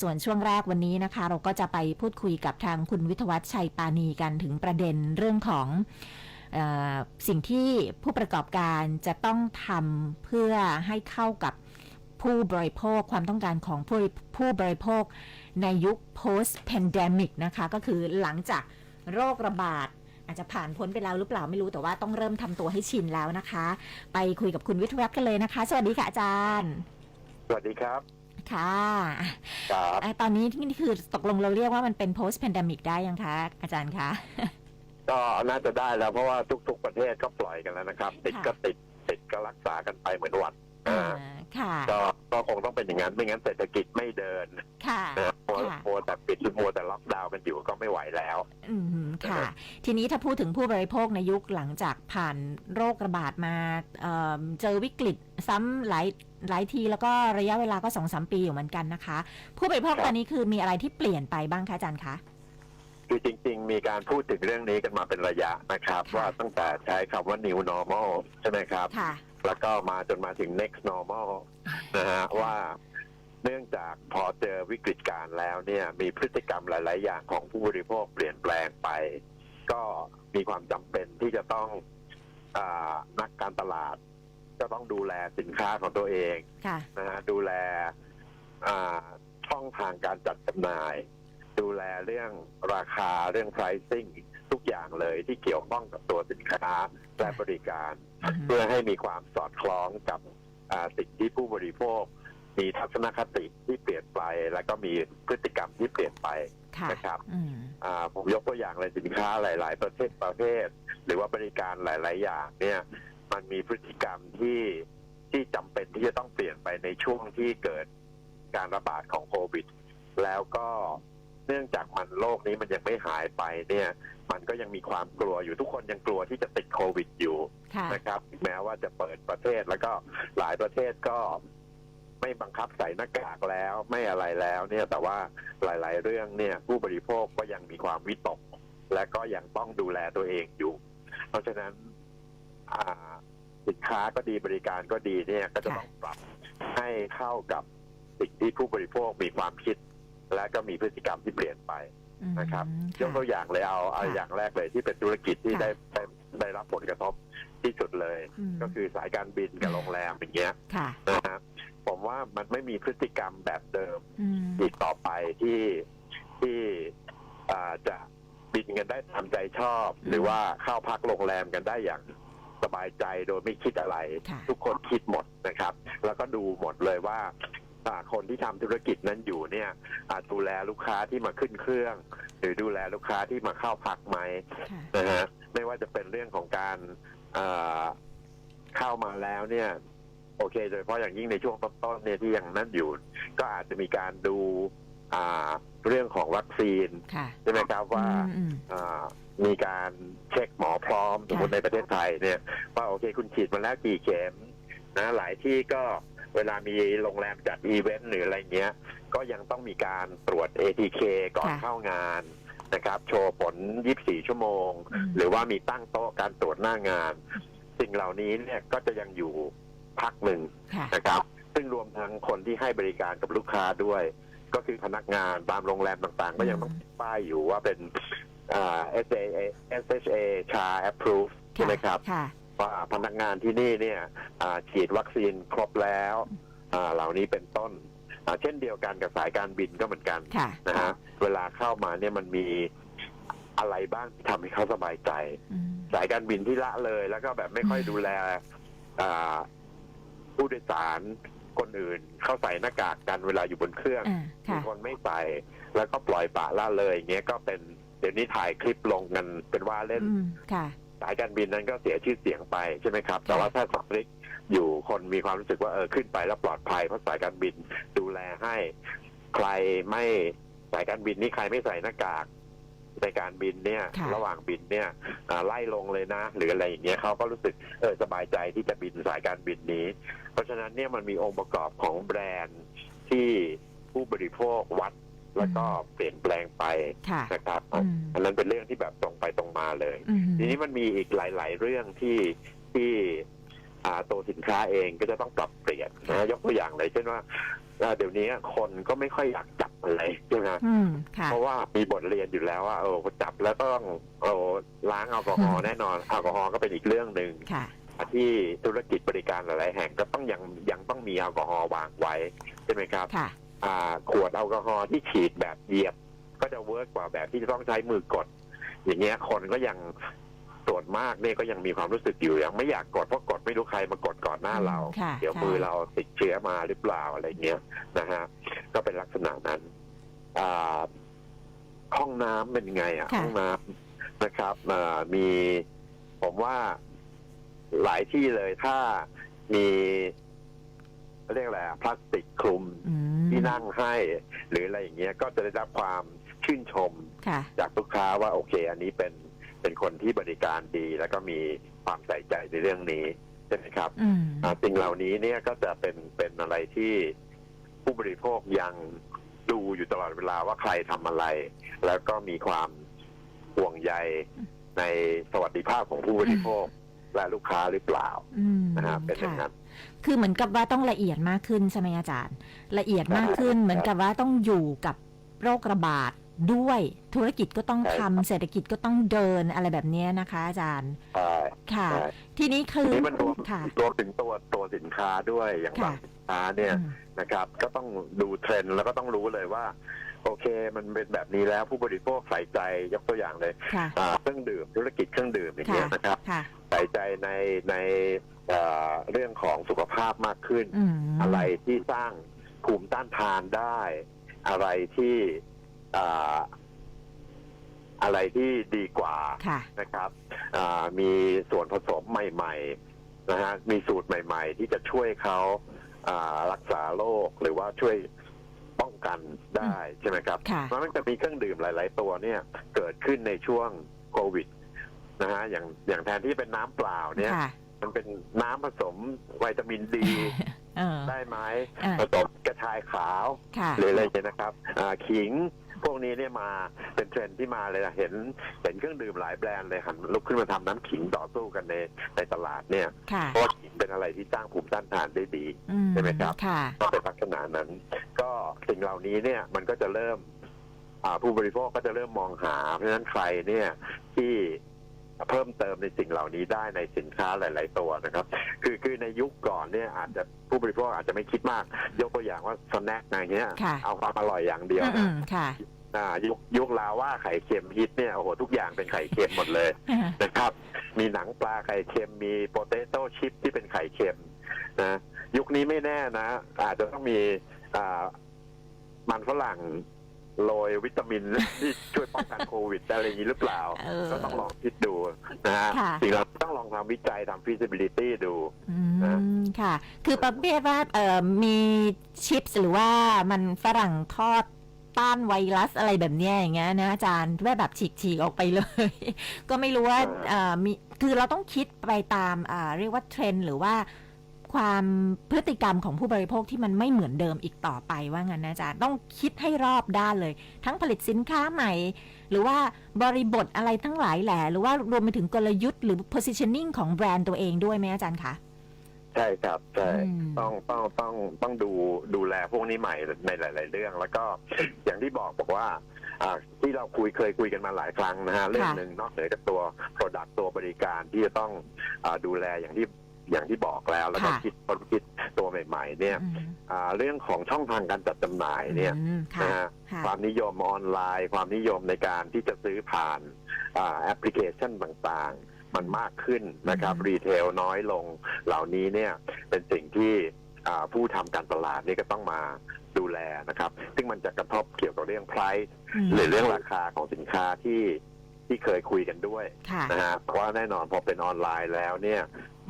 ส่วนช่วงแรกวันนี้นะคะ เราก็จะไปพูดคุยกับทางคุณวิทวัฒน์ชัยปานีกันถึงประเด็นเรื่องของออสิ่งที่ผู้ประกอบการจะต้องทำเพื่อให้เข้ากับผู้บริโภคความต้องการของผู้ผู้บริโภคในยุค post pandemic นะคะ ก็คือหลังจากโรคระบาดอาจจะผ่านพ้นไปแล้วหรือเปล่าไม่รู้แต่ว่าต้องเริ่มทำตัวให้ชินแล้วนะคะ ไปคุยกับคุณวิทวัฒน์กันเลยนะคะ สวัสดีค่ะอาจารย์ สวัสดีครับ ค่ะครับอะตอนนี้นี่คือตกลงเราเรียกว่ามันเป็น post pandemic ได้ยังคะ อาจารย์คะ ก็น่าจะได้แล้วเพราะว่าทุก ๆ ประเทศก็ปล่อยกันแล้วนะครับ ติดค่ะก็ติดติดก็รักษากันไปเหมือนหวัดอ่าอ่า ค่ะ ก็ก็คงต้องเป็นอย่างนั้นไม่งั้นเศรษฐกิจไม่เดินค่ะนะมัวค่ะ มัวแต่ปิดมัวแต่ล็อกดาวน์กันอยู่ก็ไม่ไหวแล้ว อืมค่ะนะครับทีนี้ถ้าพูดถึงผู้บริโภคในยุคหลังจากผ่านโรคระบาดมาเอ่อเจอวิกฤตซ้ำหลายหลายทีแล้วก็ระยะเวลาก็สองสามปีอยู่เหมือนกันนะคะ ผู้บริโภคตอนนี้คือมีอะไรที่เปลี่ยนไปบ้างคะอาจารย์คะ คือจริง ๆ มีการพูดถึงเรื่องนี้กันมาเป็นระยะนะครับ ค่ะ ว่าตั้งแต่ใช้คำว่า new normal ใช่ไหมครับ ค่ะ แล้วก็มาจนมาถึง next normal นะฮะว่าเนื่องจากพอเจอวิกฤตการณ์แล้วเนี่ย มีพฤติกรรมหลาย ๆ อย่างของผู้บริโภคเปลี่ยนแปลงไป ก็มีความจำเป็นที่จะต้องอานักการตลาด ก็ต้องดูแลสินค้าของตัวเองค่ะนะฮะดูแลอ่าช่องทางการจัดจำหน่าย ดูแลเรื่องราคาเรื่อง pricing ทุกอย่างเลยที่เกี่ยวข้องกับตัวสินค้าและบริการอือฮึเพื่อให้มีความสอดคล้องกับอ่าสิ่งที่ผู้บริโภค มีทัศนคติที่เปลี่ยนไป แล้วก็มีพฤติกรรมที่เปลี่ยนไปค่ะนะครับอืมอ่าผมยกตัวอย่างเลยสินค้าหลาย ๆ ประเภทประเภท หรือว่าบริการหลาย ๆ อย่างเนี่ย มันมีพฤติกรรมที่ที่จำเป็นที่จะต้องเปลี่ยนไปในช่วงที่เกิดการระบาดของโควิด แล้วก็เนื่องจากมันโรคนี้มันยังไม่หายไปเนี่ย มันก็ยังมีความกลัวอยู่ทุกคนยังกลัวที่จะติดโควิดอยู่ค่ะ นะครับถึงแม้ว่าจะเปิดประเทศแล้วก็หลายประเทศก็ไม่บังคับใส่หน้ากากแล้วไม่อะไรแล้ว เนี่ย แต่ว่าหลาย ๆ เรื่องเนี่ย ผู้บริโภคก็ยังมีความวิตก และก็ยังต้องดูแลตัวเองอยู่ เพราะฉะนั้นอ่าสินค้าก็ดีบริการก็ดีเนี่ย ก็จะต้องปรับให้เข้ากับสิ่งที่ผู้บริโภคมีความคิด และก็มีพฤติกรรมที่เปลี่ยนไปอืม นะครับะยกตัวอย่างเลยเอาเอาค่ะอย่างแรกเลยที่เป็นธุรกิจที่ค่ะได้ได้ได้รับผลกระทบที่สุดเลยมก็คือสายการบินกับโรงแรมอย่างเงี้ยค่ะนะฮะผมว่ามันไม่มีพฤติกรรมแบบเดิมอืมอีกต่อไปที่ที่อ่าจะบินกันได้ตามใจชอบ หรือว่าเข้าพักโรงแรมกันได้อย่างสบายใจโดยไม่คิดอะไรค่ะทุกคนคิดหมดนะครับ แล้วก็ดูหมดเลยว่าอ่า คนที่ทำธุรกิจนั้นอยู่เนี่ยอ่าดูแลลูกค้าที่มาขึ้นเครื่อง หรือดูแลลูกค้าที่มาเข้าพักไหมค่ะนะฮะไม่ว่าจะเป็นเรื่องของการเอ่อเข้ามาแล้วเนี่ย โอเคโดยเฉพาะอย่างยิ่งในช่วงต้นๆเนี่ยที่ยังนั่นอยู่ ก็อาจจะมีการดูอ่าเรื่องของวัคซีนค่ะใช่ไหมครับว่าอืมอืมอ่ามีการเช็คหมอพร้อมสมมติในประเทศไทยเนี่ย ว่าโอเคคุณฉีดมาแล้วกี่เข็มนะหลายที่ก็ เวลามีโรงแรมจัดอีเวนต์หรืออะไรเงี้ย ก็ยังต้องมีการตรวจ ATK ก่อนค่ะ เข้างานนะครับ โชว์ผล 24 ชั่วโมงอืมหรือว่ามีตั้งโต๊ะการตรวจหน้างาน สิ่งเหล่านี้เนี่ยก็จะยังอยู่พักหนึ่ง ค่ะ นะครับซึ่งรวมทั้งคนที่ให้บริการกับลูกค้าด้วย ก็คือพนักงานตามโรงแรมต่างๆ ก็ยังต้องติดป้ายอยู่ว่าเป็นอ่า SHA SHA ชา approve ใช่ไหมครับ ค่ะ ว่าพนักงานที่นี่เนี่ยอ่าฉีดวัคซีนครบแล้วอ่าเหล่านี้เป็นต้นอ่าเช่นเดียวกันกับสายการบินก็เหมือนกันค่ะนะฮะเวลาเข้ามาเนี่ยมันมีอะไรบ้างที่ทำให้เขาสบายใจอืมสายการบินที่ละเลย แล้วก็แบบไม่ค่อยดูแลอ่าผู้โดยสารคนอื่น เข้าใส่หน้ากากกันเวลาอยู่บนเครื่องอ่ามีค่ะคนไม่ใส่ แล้วก็ปล่อยปละละเลยอย่างเงี้ยก็เป็นเดี๋ยวนี้ถ่ายคลิปลงกันเป็นว่าเล่นอืมค่ะสายการบินนั้นก็เสียชื่อเสียงไปใช่ไหมครับ แต่ว่าถ้าสตริกอยู่คนมีความรู้สึกว่าเออขึ้นไปแล้วปลอดภัยเพราะสายการบินดูแลให้ ใครไม่สายการบินนี่ใครไม่ใส่หน้ากากในการบินเนี่ย ค่ะ ระหว่างบินเนี่ยอ่าไล่ลงเลยนะ หรืออะไรอย่างเงี้ยเขาก็รู้สึกเออสบายใจที่จะบินสายการบินนี้ เพราะฉะนั้นเนี่ยมันมีองค์ประกอบของแบรนด์ที่ผู้บริโภควัด แล้วก็เปลี่ยนแปลงไปค่ะนะครับอืมอันนั้นเป็นเรื่องที่แบบตรงไปตรงมาเลยอืมทีนี้มันมีอีกหลาย ๆ เรื่องที่ที่อ่าตัวสินค้าเองก็จะต้องปรับเปลี่ยนนะยกตัวอย่างเลยเช่นว่าอ่าเดี๋ยวนี้คนก็ไม่ค่อยอยากจับอะไรใช่ไหมฮะอืมค่ะเพราะว่ามีบทเรียนอยู่แล้วว่าเออจับแล้วต้องเออล้างแอลกอฮอล์แน่นอนแอลกอฮอล์ก็เป็นอีกเรื่องหนึ่งค่ะที่ธุรกิจบริการหลายๆแห่งก็ต้องยังยังต้องมีแอลกอฮอล์วางไว้ใช่ไหมครับค่ะอ่า ขวดแอลกอฮอล์ที่ฉีดแบบเหยียบ ก็จะเวิร์กกว่าแบบที่จะต้องใช้มือกด อย่างเงี้ยคนก็ยังส่วนมากเนี่ยก็ยังมีความรู้สึกอยู่ยังไม่อยากกดเพราะกดไม่รู้ใครมากดก่อนหน้าเราค่ะเดี๋ยวใช่มือเราติดเชื้อมาหรือเปล่าอะไรเงี้ยนะฮะก็เป็นลักษณะนั้นอ่าห้องน้ำเป็นไงอะค่ะห้องน้ำนะครับอ่ามีผมว่าหลายที่เลยถ้ามีเรียกอะไรอะพลาสติกคลุมอืม ที่นั่งให้ หรืออะไรอย่างเงี้ยก็จะได้รับความชื่นชมค่ะ จากลูกค้าว่าโอเค อันนี้เป็นเป็นคนที่บริการดี แล้วก็มีความใส่ใจในเรื่องนี้ใช่ไหมครับอืม อ่าสิ่งเหล่านี้เนี่ยก็จะเป็นเป็นอะไรที่ผู้บริโภคยังดูอยู่ตลอดเวลาว่าใครทำอะไร แล้วก็มีความห่วงใยในสวัสดิภาพของผู้บริโภคและลูกค้าหรือเปล่า อืมนะฮะเป็นอย่างค่ะนั้น คือเหมือนกับว่าต้องละเอียดมากขึ้นใช่ไหมอาจารย์ ละเอียดมากขึ้นใช่เหมือนกับว่าต้องอยู่กับโรคระบาดด้วยธุรกิจก็ต้องใช่ทำครับเศรษฐกิจก็ต้องเดินอะไรแบบเนี้ยนะคะ อาจารย์ใช่ค่ะ ใช่ทีนี้คือนี่มันรวมค่ะ รวมถึงตัวตัวสินค้าด้วยอย่างบางค่ะสินค้าเนี่ยอืมนะครับ ก็ต้องดูเทรนด์แล้วก็ต้องรู้เลยว่า โอเค มันเป็นแบบนี้แล้วผู้บริโภคใส่ใจยกตัวอย่างเลยค่ะอ่าเครื่องดื่มธุรกิจเครื่องดื่มอย่างเงี้ยค่ะนะครับ ค่ะ ใส่ใจในในเอ่อเรื่องของสุขภาพมากขึ้น อืม อะไรที่สร้างภูมิต้านทานได้ อะไรที่อ่าอะไรที่ดีกว่า ค่ะ นะครับอ่ามีส่วนผสมใหม่ๆนะฮะ มีสูตรใหม่ ๆ ที่จะช่วยเขาอ่ารักษาโรคหรือว่าช่วย ป้องกันได้ใช่ไหมครับค่ะเพราะมันจะมีเครื่องดื่มหลาย ๆ ตัวเนี่ยเกิดขึ้นในช่วงโควิดนะฮะอย่างอย่างแทนที่เป็นน้ำเปล่าเนี่ยค่ะมันเป็นน้ำผสมวิตามินดีเออได้ไหมอ่าผสมกระชายขาวค่ะหรืออะไรเนี่ยนะครับอ่าขิงพวกนี้เนี่ยมาเป็นเทรนด์ที่มาเลยอะเห็นเห็นเครื่องดื่มหลายแบรนด์เลยหันลุกขึ้นมาทำน้ำขิงต่อสู้กันในในตลาดเนี่ยค่ะเพราะว่าขิงเป็นอะไรที่สร้างภูมิต้านทานได้ดีอืใช่ไหมครับค่ะก็เป็นลักษณะนั้น ก็สิ่งเหล่านี้เนี่ยมันก็จะเริ่มอ่าผู้บริโภคก็จะเริ่มมองหา เพราะฉะนั้นใครเนี่ยที่ เพิ่มเติมในสิ่งเหล่านี้ได้ในสินค้าหลาย ๆ ตัวนะครับ คือคือในยุคก่อนเนี่ยอาจจะผู้บริโภคอาจจะไม่คิดมาก ยกตัวอย่างว่าสแน็คอะไรเงี้ยค่ะ เอาความอร่อยอย่างเดียวอืนะมค่ะ อ่ายุคยุคลาว่าไข่เค็มฮิตเนี่ยโอ้โหทุกอย่างเป็นไข่เค็มหมดเลย นะครับ มีหนังปลาไข่เค็ม มีโปเตโต้ชิพที่เป็นไข่เค็มนะยุคนี้ไม่แน่นะ อาจจะต้องมีอ่ามันฝรั่ง โรยวิตามิน ที่ช่วยป้องกันโควิดอะไรอย่างนี้หรือเปล่า เออ ก็ต้องลองคิดดูนะฮะค่ะ สิ่งเราต้องลองทำวิจัยทำ feasibility ดู อืนะมค่ะ คือประเภทว่าเอ่อมีชิปส์หรือว่ามันฝรั่งทอดต้านไวรัสอะไรแบบเนี้ยอย่างเงี้ยนะอาจารย์ว่าแบบฉีกๆออกไปเลย ก็ไม่รู้ว่าเออเอ่อมีคือเราต้องคิดไปตามอ่าเรียกว่าเทรนด์หรือว่า ความพฤติกรรมของผู้บริโภคที่มันไม่เหมือนเดิมอีกต่อไปว่างั้นนะอาจารย์ต้องคิดให้รอบด้านเลย ทั้งผลิตสินค้าใหม่ หรือว่าบริบทอะไรทั้งหลายแหละหรือว่ารวมไปถึงกลยุทธ์หรือ positioning ของแบรนด์ตัวเองด้วยไหมอาจารย์คะใช่ครับใช่อืมต้องต้องต้องต้องดูดูแลพวกนี้ใหม่ในหลาย ๆ เรื่อง แล้วก็อย่างที่บอกบอกว่าอ่าที่เราคุยเคยคุยกันมาหลายครั้งนะฮะเรื่องหนึ่งนอกเหนือจากตัว Product ตัวบริการที่จะต้องอาดูแลอย่างที่ อย่างที่บอกแล้ว แล้วก็ค่ะ คิดคนคิดตัวใหม่ ๆ เนี่ยอืมอ่าเรื่องของช่องทางการจัดจำหน่ายเนี่ยอืมค่ะนะฮะค่ะความนิยมออนไลน์ ความนิยมในการที่จะซื้อผ่านอ่าแอปพลิเคชันต่างๆ มันมากขึ้นนะครับอืมรีเทลน้อยลงเหล่านี้เนี่ยเป็นสิ่งที่อ่าผู้ทำการตลาดนี่ก็ต้องมาดูแลนะครับ ซึ่งมันจะกระทบเกี่ยวกับเรื่อง price มหรือเรื่องราคาของสินค้าที่ที่เคยคุยกันด้วย ค่ะ นะฮะเพราะว่าแน่นอนพอเป็นออนไลน์แล้วเนี่ย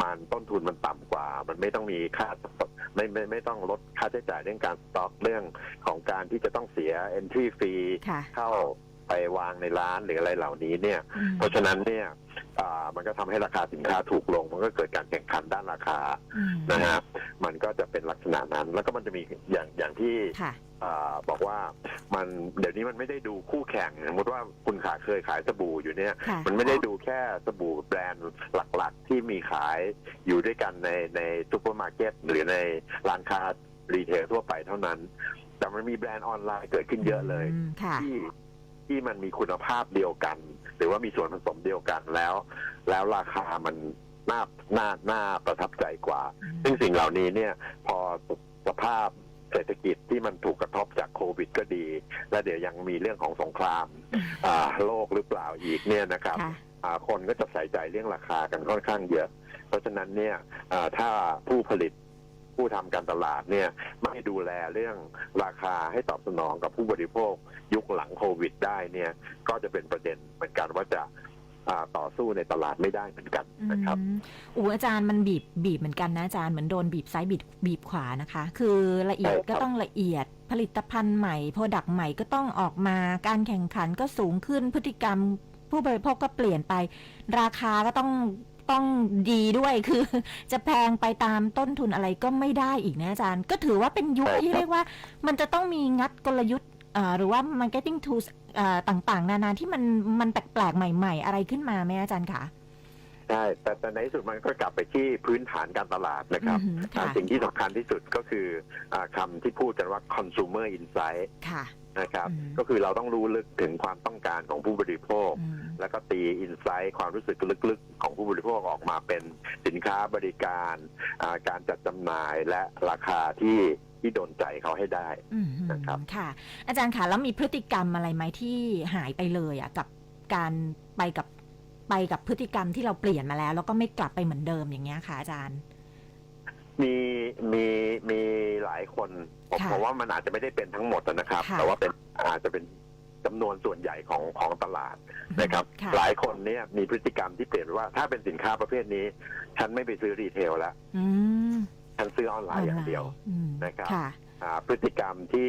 มันต้นทุนมันต่ำกว่า มันไม่ต้องมีค่าไม่ไม่ไม่ต้องลดค่าใช้จ่ายเรื่องการสต็อกเรื่องของการที่จะต้องเสีย entry fee ค่ะ เข้าไปวางในร้านหรืออะไรเหล่านี้เนี่ย อืมเพราะฉะนั้นเนี่ยอ่ามันก็ทำให้ราคาสินค้าถูกลง มันก็เกิดการแข่งขันด้านราคาอืมนะฮะมันก็จะเป็นลักษณะนั้น แล้วก็มันจะมีอย่างอย่างที่ ค่ะอ่า บอกว่ามันมันเดี๋ยวนี้มันไม่ได้ดูคู่แข่งสมมติว่าคุณขาเคยขายสบู่อยู่เนี่ย ค่ะ มันไม่ได้ดูแค่สบู่แบรนด์หลักๆ ที่มีขายอยู่ด้วยกันในในซูเปอร์มาร์เก็ตหรือในร้านค้ารีเทลทั่วไปเท่านั้น แต่มันมีแบรนด์ออนไลน์เกิดขึ้นเยอะเลย มค่ะ ที่ที่มันมีคุณภาพเดียวกัน หรือว่ามีส่วนผสมเดียวกันแล้ว แล้วราคามันน่าน่าน่าประทับใจกว่า ซึ่งสิ่งเหล่านี้เนี่ยพอสภาพ เศรษฐกิจที่มันถูกกระทบจากโควิดก็ดี และเดี๋ยวยังมีเรื่องของสงครามอ่าโลกหรือเปล่าอีกเนี่ยนะครับค่ะอ่าคนก็จะใส่ใจเรื่องราคากันค่อนข้างเยอะ เพราะฉะนั้นเนี่ยอ่าถ้าผู้ผลิตผู้ทำการตลาดเนี่ยไม่ดูแลเรื่องราคาให้ตอบสนองกับผู้บริโภคยุคหลังโควิดได้เนี่ยก็จะเป็นประเด็นเหมือนกันว่าจะอ่า ต่อสู้ในตลาดไม่ได้เหมือนกันนะครับอืมอูอาจารย์มันบีบบีบเหมือนกันนะอาจารย์เหมือนโดนบีบซ้ายบีบบีบขวานะคะ คือละเอียดใช่ครับก็ต้องละเอียดผลิตภัณฑ์ใหม่โปรดักต์ใหม่ก็ต้องออกมา การแข่งขันก็สูงขึ้นพฤติกรรม ผู้บริโภคก็เปลี่ยนไป ราคาก็ต้องต้องดีด้วยคือ จะแพงไปตามต้นทุนอะไรก็ไม่ได้อีกนะอาจารย์ ก็ถือว่าเป็นยุคใช่ครับที่เรียกว่า มันจะต้องมีงัดกลยุทธ์เอ่อหรือว่า marketing tools เอ่อ ต่างๆ นานาที่มันมันแปลกๆใหม่ ๆ อะไรขึ้นมาไหมอาจารย์คะใช่แต่แต่ในที่สุดมันก็กลับไปที่พื้นฐานการตลาดนะครับอือหืออ่าค่ะสิ่งที่สำคัญที่สุดก็คืออาคำที่พูดกันว่า consumer insight ค่ะ นะครับอืมก็คือเราต้องรู้ลึกถึงความต้องการของผู้บริโภคอืมแล้วก็ตีอินไซต์ความรู้สึกลึกๆ ของผู้บริโภคออกมาเป็นสินค้าบริการอ่าการจัดจำหน่ายและราคาที่ที่โดนใจเขาให้ได้อืมนะครับค่ะ อาจารย์คะแล้วมีพฤติกรรมอะไรไหมที่หายไปเลยอะกับการไปกับไปกับพฤติกรรมที่เราเปลี่ยนมาแล้ว แล้วก็ไม่กลับไปเหมือนเดิมอย่างเงี้ยค่ะอาจารย์ มีมีมีหลายคนผมค่ะผมว่ามันอาจจะไม่ได้เป็นทั้งหมดนะครับ ค่ะ แต่ว่าเป็นอาจจะเป็นจำนวนส่วนใหญ่ของของตลาดนะครับ ค่ะหลายคนเนี่ยมีพฤติกรรมที่เปลี่ยนว่าถ้าเป็นสินค้าประเภทนี้ ฉันไม่ไปซื้อรีเทลแล้วอืมฉันซื้อออนไลน์อย่างเดียว อืมนะครับ ค่ะ อ่าพฤติกรรมที่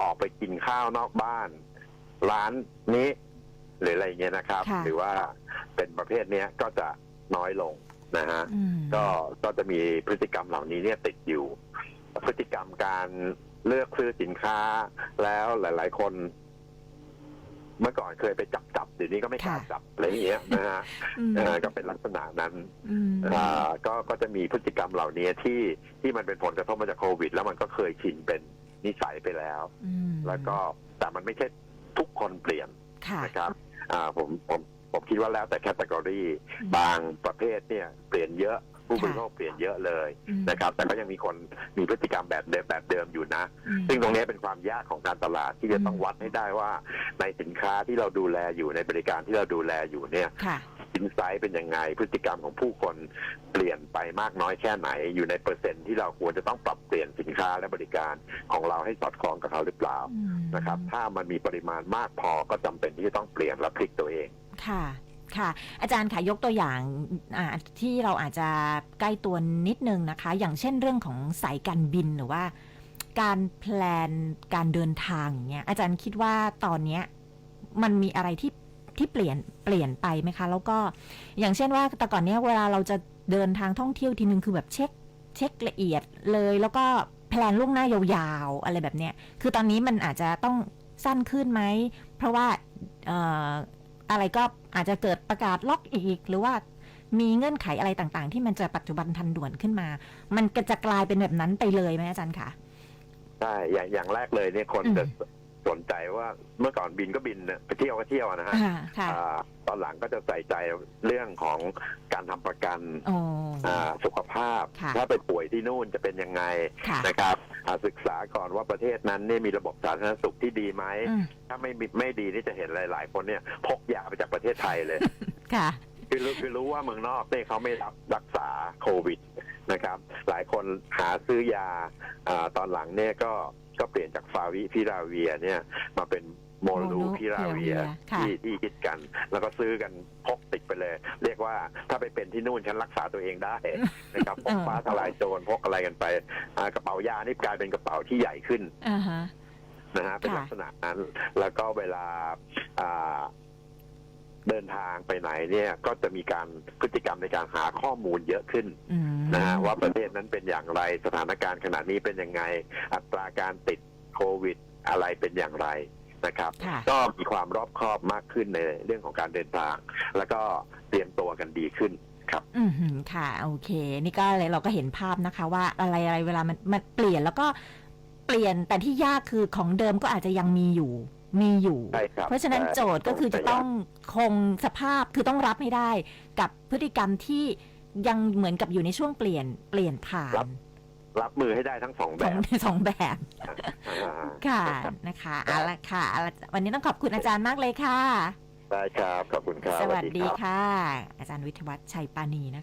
ออกไปกินข้าวนอกบ้าน ร้านนี้ หรืออะไรเงี้ยนะครับ ค่ะ หรือว่าเป็นประเภทเนี้ยก็จะน้อยลง นะฮะอืมก็ก็จะมีพฤติกรรมเหล่านี้เนี่ยติดอยู่ พฤติกรรมการเลือกซื้อสินค้า แล้วหลาย ๆ คน เมื่อก่อนเคยไปจับจับเดี๋ยวนี้ก็ไม่กล้าค่ะจับอะไรอย่างเงี้ยนะฮะอืมเออก็เป็นลักษณะนั้นอืมอ่าก็ก็จะมีพฤติกรรมเหล่านี้ที่ที่มันเป็นผลกระทบมาจากโควิด แล้วมันก็เคยชินเป็นนิสัยไปแล้วอืมแล้วก็แต่มันไม่ใช่ทุกคนเปลี่ยนค่ะนะครับ อ่าผมผม ผมคิดว่าแล้วแต่แคตตากรีอืมบางประเภทเนี่ยเปลี่ยนเยอะผู้บริโภคเปลี่ยนเยอะเลยอืมนะครับ แต่ก็ยังมีคนมีพฤติกรรมแบบเดิมแบบเดิมอยู่นะอืมซึ่งตรงนี้เป็นความยากของการตลาดที่จะต้องอืมวัดให้ได้ว่า ในสินค้าที่เราดูแลอยู่ในบริการที่เราดูแลอยู่เนี่ยค่ะ อินไซต์เป็นยังไง พฤติกรรมของผู้คนเปลี่ยนไปมากน้อยแค่ไหน อยู่ในเปอร์เซ็นต์ที่เราควรจะต้องปรับเปลี่ยนสินค้าและบริการของเราให้สอดคล้องกับเขาหรือเปล่าอืมนะครับ ถ้ามันมีปริมาณมากพอก็จำเป็นที่จะต้องเปลี่ยนและพลิกตัวเองค่ะค่ะ อาจารย์ค่ะยกตัวอย่างอ่าที่เราอาจจะใกล้ตัวนิดนึงนะคะ อย่างเช่นเรื่องของสายการบินหรือว่า การแพลนการเดินทางอย่างเงี้ยอาจารย์คิดว่าตอนเนี้ยมันมีอะไรที่ ที่เปลี่ยนเปลี่ยนไปไหมคะ แล้วก็อย่างเช่นว่าแต่ก่อนเนี้ยเวลาเราจะเดินทางท่องเที่ยวทีนึงคือแบบเช็ค เช็คละเอียดเลย แล้วก็แพลนล่วงหน้ายาวๆอะไรแบบเนี้ยคือตอนนี้มันอาจจะต้องสั้นขึ้นไหม เพราะว่าเอ่ออะไรก็อาจจะเกิดประกาศล็อกอีก หรือว่ามีเงื่อนไขอะไรต่างๆ ที่มันจะปัจจุบันทันด่วนขึ้นมา มันก็จะกลายเป็นแบบนั้นไปเลยไหมอาจารย์คะใช่อย่างอย่างแรกเลยเนี่ยคนอืมจะ สนใจว่าเมื่อก่อนบินก็บินนะไปเที่ยวก็เที่ยวนะฮะอ่าค่ะอ่าตอนหลังก็จะใส่ใจเรื่องของการทำประกันโอ้ อ่าสุขภาพ ค่ะ ถ้าไปป่วยที่นู่นจะเป็นยังไงค่ะนะครับอ่าศึกษาก่อนว่าประเทศนั้นเนี่ยมีระบบสาธารณสุขที่ดีไหม อืมถ้าไม่มีไม่ดีนี่จะเห็นหลาย ๆ คนเนี่ยพกยาไปจากประเทศไทยเลย ค่ะ คือรู้คือรู้ว่าเมืองนอกเนี่ยเขาไม่รับรักษาโควิดนะครับ หลายคนหาซื้อยาอาตอนหลังเนี่ยก็ ก็เปลี่ยนจากฟาวิพิราเวียเนี่ยมาเป็นโมลูพิราเวียค่ะที่ที่คิดกัน แล้วก็ซื้อกันพกติดไปเลย เรียกว่าถ้าไปเป็นที่นู่นฉันรักษาตัวเองได้นะครับพกฟ้าทลายโจรพกอะไรกันไปอ่ากระเป๋ายานี่กลายเป็นกระเป๋าที่ใหญ่ขึ้นอ่าฮะนะฮะเป็นค่ะลักษณะนั้น แล้วก็เวลาอ่า เดินทางไปไหนเนี่ยก็จะมีการพฤติกรรมในการหาข้อมูลเยอะขึ้นอืมนะฮะว่าประเทศนั้นเป็นอย่างไรสถานการณ์ขณะนี้เป็นยังไง อัตราการติดโควิดอะไรเป็นอย่างไรนะครับ ค่ะ ก็มีความรอบคอบมากขึ้นในเรื่องของการเดินทาง แล้วก็เตรียมตัวกันดีขึ้นครับ อืมหืมค่ะ โอเค นี่ก็เลยเราก็เห็นภาพนะคะ ว่าอะไรอะไรเวลามันมันเปลี่ยนแล้วก็เปลี่ยนแต่ที่ยากคือของเดิมก็อาจจะยังมีอยู่ มีอยู่ ใช่ครับเพราะฉะนั้นใช่โจทย์ก็คือจะต้องคงสภาพคือต้องรับให้ได้ กับพฤติกรรมที่ยังเหมือนกับอยู่ในช่วงเปลี่ยนเปลี่ยนผ่าน รับมือให้ได้ทั้งสองแบสองบสองแบบอ่าค่ะนะคะเอาละค่ะเอาละวันนี้ต้องขอบคุณอาจารย์มากเลยค่ะ ได้ครับ ขอบคุณครับ สวัสดีครับค่ะ อาจารย์วิทยวัฒน์ชัยปานีนะคะ